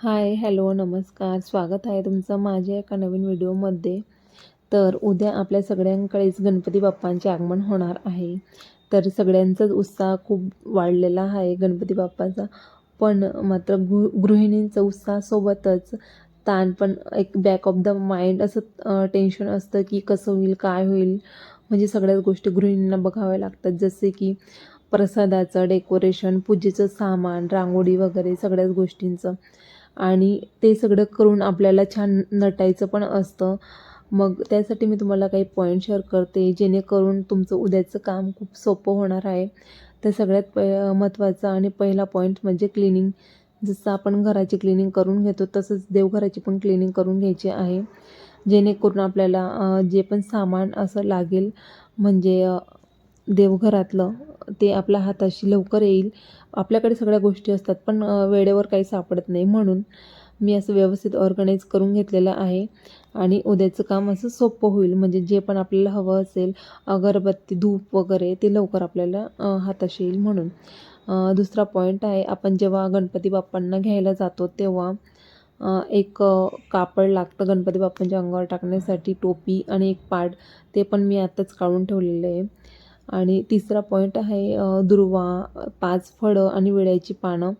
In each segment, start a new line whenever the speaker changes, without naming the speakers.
Hi hello नमस्कार. स्वागत आहे तुमचं माझ्या एका नवीन व्हिडिओमध्ये. तर उद्या आपल्या सगळ्यांकडेच गणपती बाप्पांचे आगमन होणार आहे. तर सगळ्यांचाच उत्साह खूप वाढलेला आहे गणपती बाप्पाचा. पण मात्र गृ गृहिणींचा उत्साहासोबतच ताण पण एक बॅक ऑफ द माइंड असं टेन्शन असतं की कसं होईल काय होईल. म्हणजे सगळ्याच गोष्टी गृहिणींना बघाव्या लागतात. जसे की प्रसादाचं डेकोरेशन पूजेचं सामान रांगोळी वगैरे सगळ्याच गोष्टींचं. आणि ते सगळं करून आपल्याला छान नटायचं पण असतं. मग त्यासाठी मी तुम्हाला काही पॉईंट शेअर करते जेणेकरून तुमचं उद्याचं काम खूप सोपं होणार आहे. तर सगळ्यात प महत्त्वाचा आणि पहिला पॉईंट म्हणजे क्लिनिंग जसं आपण घराची क्लिनिंग करून घेतो तसंच देवघराची पण क्लिनिंग करून घ्यायची आहे. जेणेकरून आपल्याला जे पण सामान असं लागेल म्हणजे देवघरातलं ते आपल्या हाताशी लवकर येईल. आपल्याकडे सगळ्या गोष्टी असतात पण वेळेवर काही सापडत नाही. म्हणून मी असं व्यवस्थित ऑर्गनाईज करून घेतलेलं आहे. आणि उद्याचं काम असं सोपं होईल. म्हणजे जे पण आपल्याला हवं असेल अगरबत्ती धूप वगैरे ते लवकर आपल्याला हाताशी येईल म्हणून. दुसरा पॉईंट आहे आपण जेव्हा गणपती बाप्पांना घ्यायला जातो तेव्हा एक कापड लागतं गणपती बाप्पांच्या अंगावर टाकण्यासाठी टोपी आणि एक पाड. ते पण मी आत्ताच काढून ठेवलेलं आहे. आणि तिसरा पॉईंट आहे दुर्वा पाच फळं आणि विड्याची पानं.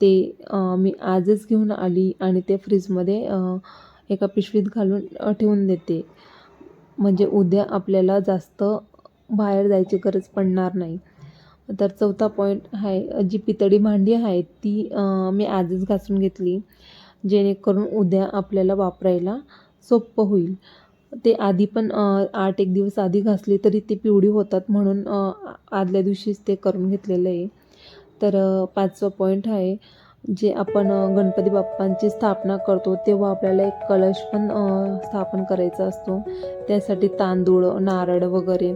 ते मी आजच घेऊन आली आणि ते फ्रीजमध्ये एका पिशवीत घालून ठेवून देते. म्हणजे उद्या आपल्याला जास्त बाहेर जायची गरज पडणार नाही. तर चौथा पॉईंट आहे जी पितळी भांडी आहे ती मी आजच घासून घेतली. जेणेकरून उद्या आपल्याला वापरायला सोपं होईल. ते आधी पण आठ एक दिवस आधी घासली तरी ते पिवळी होतात म्हणून आदल्या दिवशीच ते करून घेतलेलं आहे. तर पाचवा पॉईंट आहे जे आपण गणपती बाप्पांची स्थापना करतो तेव्हा आपल्याला एक कलश पण स्थापन करायचा असतो. त्यासाठी तांदूळ नारळ वगैरे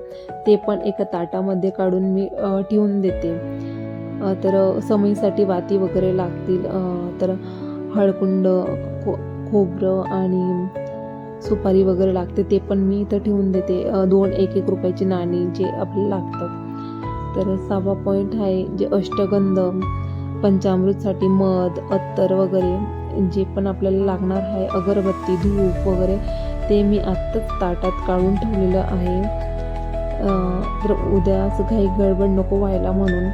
ते पण एका ताटामध्ये काढून मी ठेवून देते. तर समईसाठी वाती वगैरे लागतील तर हळकुंड खो खोबरं आणि सुपारी वगैरे लागते ते पण मी इथं ठेवून देते. दोन एक एक रुपयाची नाणी जे आपल्याला लागतात. तर सहावा पॉईंट आहे जे अष्टगंध पंचामृतसाठी मध अत्तर वगैरे जे पण आपल्याला लागणार आहे अगरबत्ती धूप वगैरे ते मी आत्ताच ताटात काढून ठेवलेलं आहे. तर उद्या असं काही गडबड नको व्हायला म्हणून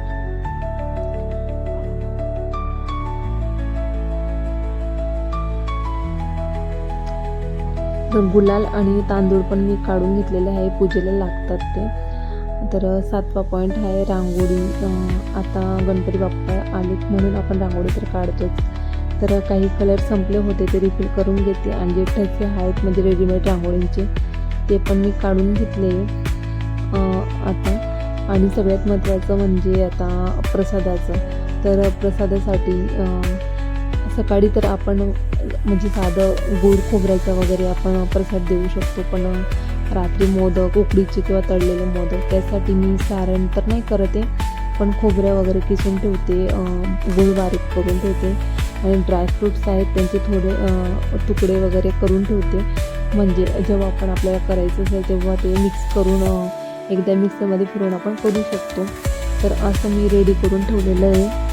गुलाल आणि तांदूळ पण मी काढून घेतलेले आहे. पूजेला लागतात ते. तर सातवा पॉईंट आहे रांगोळी. आता गणपती बाप्पा आलेत म्हणून आपण रांगोळी तर काढतोच. तर काही कलर संपले होते ते रिफिल करून घेते. आणि जे ठसे आहेत म्हणजे रेडीमेड रांगोळींचे ते पण मी काढून घेतले. आता. आणि सगळ्यात महत्त्वाचं म्हणजे आता प्रसादाचं. तर प्रसादासाठी सकाळी तर आपण म्हणजे साधं गोड खोबऱ्याचं वगैरे आपण प्रसाद देऊ शकतो पण रात्री मोदक उकडीचे किंवा तळलेले मोदक त्यासाठी मी सारण तर नाही करत आहे पण खोबऱ्या वगैरे किसून ठेवते गुळ बारीक करून ठेवते. आणि ड्रायफ्रूट्स आहेत त्यांचे थोडे तुकडे वगैरे करून ठेवते. म्हणजे जेव्हा आपण आपल्याला करायचं असेल तेव्हा ते मिक्स करून एकदा मिक्सरमध्ये फिरून आपण करू शकतो. तर असं मी रेडी करून ठेवलेलं आहे.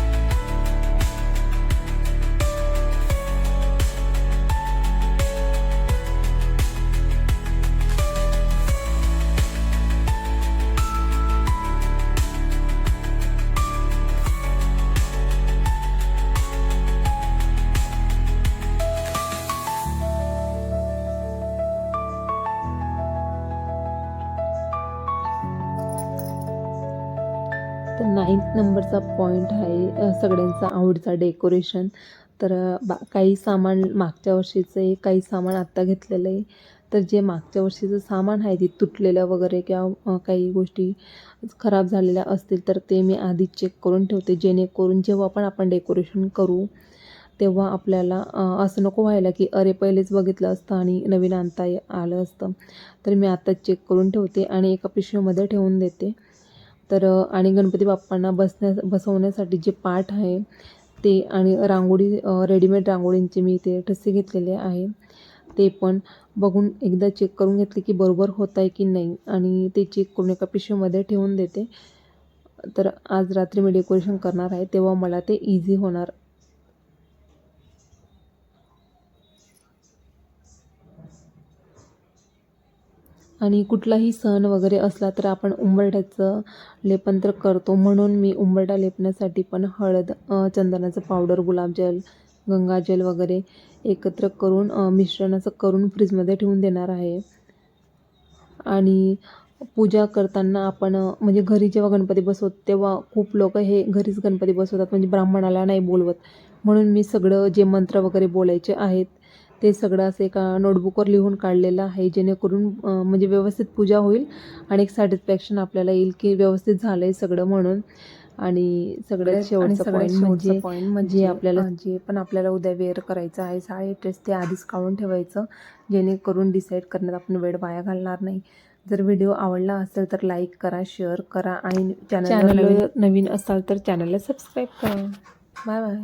तर नाईन्थ नंबरचा पॉईंट आहे सगळ्यांचा आवडीचा डेकोरेशन तर बा काही सामान मागच्या वर्षीचं आहे काही सामान आत्ता घेतलेलं आहे. तर जे मागच्या वर्षीचं सामान आहे ते तुटलेलं वगैरे किंवा काही गोष्टी खराब झालेल्या असतील तर ते मी आधी चेक करून ठेवते. जेणेकरून जेव्हा पण आपण डेकोरेशन करू तेव्हा आपल्याला असं नको व्हायला की अरे पहिलेच बघितलं असतं आणि नवीन आणता आलं असतं. तर मी आत्ताच चेक करून ठेवते आणि एका पिशवीमध्ये ठेवून देते. तर आणि गणपती बाप्पांना बसण्या बसवण्यासाठी जे पाठ आहे ते आणि रांगोळी रेडीमेड रांगोळींचे मी ते ठसे घेतलेले आहे. ते पण बघून एकदा चेक करून घेतले की बरोबर होत आहे की नाही आणि ते चेक करून एका पिशवीमध्ये ठेवून देते. तर आज रात्री मी डेकोरेशन करणार आहे तेव्हा मला ते इझी होणार. आणि कुठलाही सण वगैरे असला तर आपण उंबरठ्याचं लेपन तर करतो. म्हणून मी उंबरठा लेपण्यासाठी पण हळद चंदनाचं पावडर गुलाबजल गंगाजल वगैरे एकत्र करून मिश्रण असं करून फ्रीजमध्ये ठेवून देणार आहे. आणि पूजा करताना आपण म्हणजे घरी जेव्हा गणपती बसवतो तेव्हा खूप लोक हे घरीच गणपती बसवतात. म्हणजे ब्राह्मणाला नाही बोलवत. म्हणून मी सगळं जे मंत्र वगैरे बोलायचे आहेत ते सगळं असं एका नोटबुकवर लिहून काढलेलं आहे जेणेकरून म्हणजे व्यवस्थित पूजा होईल आणि एक सॅटिस्फॅक्शन आपल्याला येईल की व्यवस्थित झालं आहे सगळं म्हणून. आणि सगळ्यात शेवटचा पॉईंट म्हणजे जे
म्हणजे
आपल्याला जे पण आपल्याला उद्या वेअर करायचं आहे साडी ड्रेस ते आधीच काढून ठेवायचं जेणेकरून डिसाईड करण्यात आपण वेळ वाया घालणार नाही. जर व्हिडिओ आवडला असेल तर लाईक करा शेअर करा आणि चॅनल नवीन असाल तर चॅनलला सबस्क्राईब करा. Bye bye